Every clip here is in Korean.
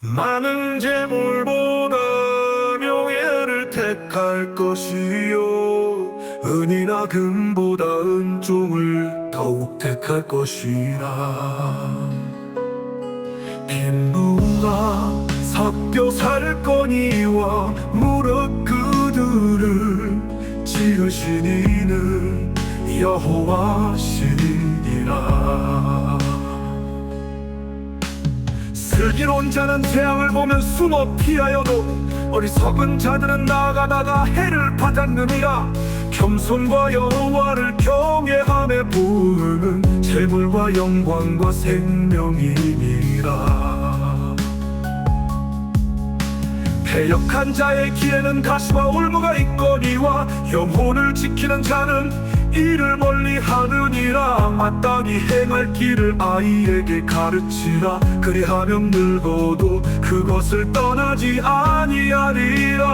많은 재물보다 명예를 택할 것이요. 은이나 금보다 은종을 더욱 택할 것이라. 빈부가 섞여 살 거니와 무릇 그들을 지으신 이는 여호와시니라 슬기로운 자는 태양을 보면 숨어 피하여도 어리석은 자들은 나가다가 해를 받았느니라. 겸손과 여호와를 경외함에 부르는 재물과 영광과 생명이니라. 패역한 자의 길에는 가시와 올무가 있거니와 영혼을 지키는 자는 이를 멀리 하느니라. 마땅히 행할 길을 아이에게 가르치라. 그리하면 늙어도 그것을 떠나지 아니하리라.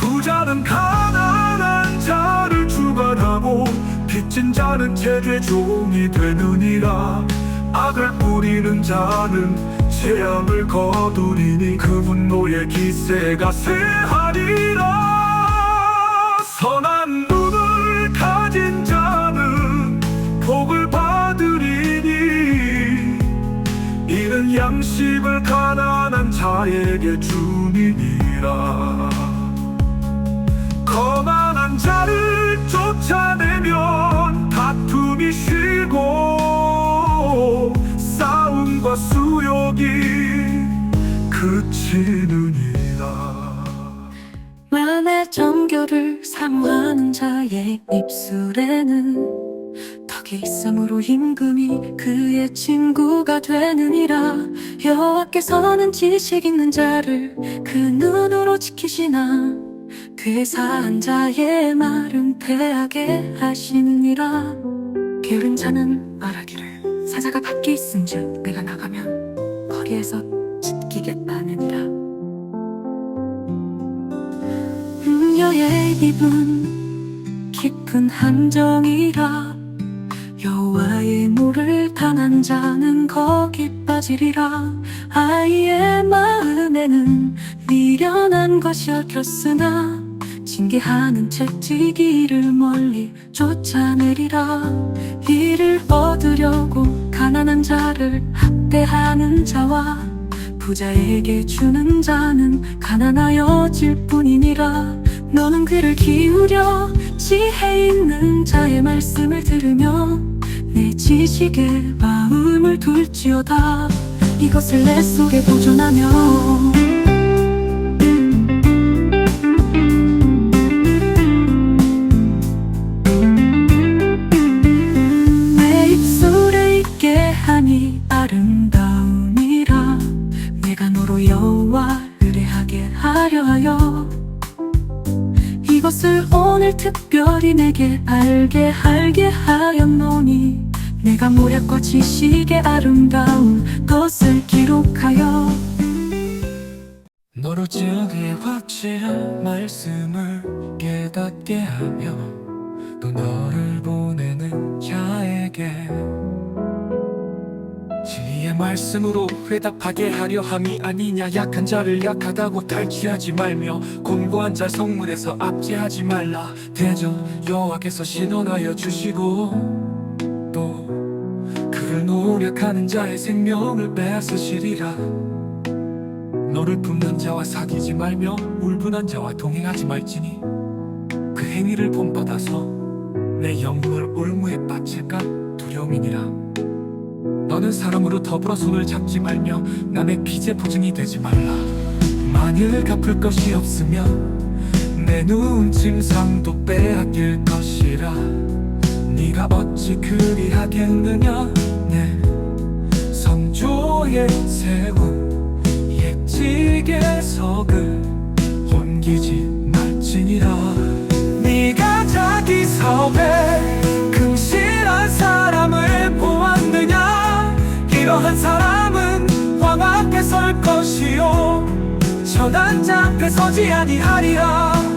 부자는 가난한 자를 주관하고 빚진 자는 제죄 종이 되느니라. 악을 뿌리는 자는 재앙을 거두리니 그 분노의 기세가 세하리라. 선한 눈을 가진 자는 복을 받으리니. 이는 양식을 가난한 자에게 주니니라. 거만한 자를 쫓아내면 다툼이 쉬고 싸움과 수욕이 그치느니라 만의 정결을 사모하는 자의 입술에는 덕이 있으므로 임금이 그의 친구가 되느니라. 여호와께서는 지식 있는 자를 그 눈으로 지키시나. 괴사한 자의 말은 패하게 하시느니라. 게으른 자는 말하기를 사자가 밖에 있은즉 입은 깊은 함정이라 여호와의 노를 당한 자는 거기 빠지리라. 아이의 마음에는 미련한 것이 얽혔으나 징계하는 채찍이를 멀리 쫓아내리라. 이를 얻으려고 가난한 자를 학대하는 자와 부자에게 주는 자는 가난하여질 뿐이니라 너는 귀를 기울여 지혜 있는 자의 말씀을 들으며 내 지식에 마음을 둘지어다. 이것을 내 속에 보존하며. 내 입술에 있게 하니 아름다우니라 내가 너로 여호와 의뢰하게 하려 하여 이것을 오늘 특별히 내게 알게 하게 하였노니 내가 모략과 지식의 아름다운 것을 기록하여 너로 증의 확실한 말씀을 깨닫게 하며 또 너를 보내는 자에게 말씀으로 회답하게 하려 함이 아니냐. 약한 자를 약하다고 탈취하지 말며 공고한 자 성문에서 압제하지 말라. 대전 여호와께서 신원하여 주시고 또 그를 노력하는 자의 생명을 빼앗으시리라. 너를 품는 자와 사귀지 말며 울분한 자와 동행하지 말지니 그 행위를 본받아서 내 영혼을 올무에 빠질까? 두려움이니라 너는 사람으로 더불어 손을 잡지 말며 남의 빚의 보증이 되지 말라. 만일 갚을 것이 없으면 내 눈짐상도 빼앗길 것이라. 네가 어찌 그리하겠느냐? 내 성조에 세운 옛지게 석을 옮기지 말지니라 사람은 왕 앞에 설 것이요. 천한 자 앞에 서지 아니하리라